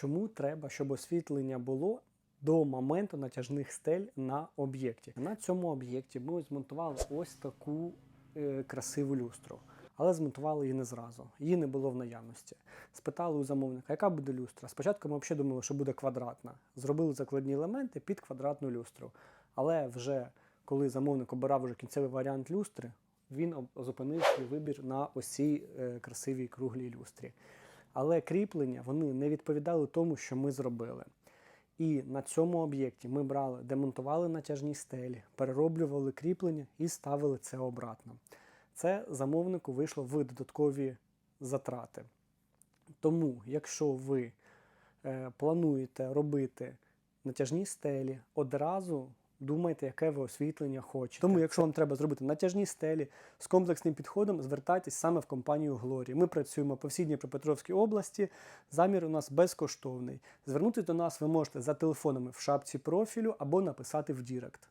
Чому треба, щоб освітлення було до моменту натяжних стель на об'єкті? На цьому об'єкті ми змонтували ось таку е, красиву люстру. Але змонтували її не зразу. Її не було в наявності. Спитали у замовника, яка буде люстра. Спочатку ми взагалі думали, що буде квадратна. Зробили закладні елементи під квадратну люстру. Але вже коли замовник обирав вже кінцевий варіант люстри, він зупинив свій вибір на ось цій е, красивій круглій люстрі. Але кріплення вони не відповідали тому, що ми зробили. І на цьому об'єкті ми брали, демонтували натяжні стелі, перероблювали кріплення і ставили це обратно. Це замовнику вийшло в додаткові затрати. Тому, якщо ви е, плануєте робити натяжні стелі, одразу думайте, яке ви освітлення хочете. Тому, якщо вам треба зробити натяжні стелі з комплексним підходом, звертайтесь саме в компанію Глорі. Ми працюємо по всій Дніпропетровській області. Замір у нас безкоштовний. Звернути до нас ви можете за телефонами в шапці профілю або написати в Дірект.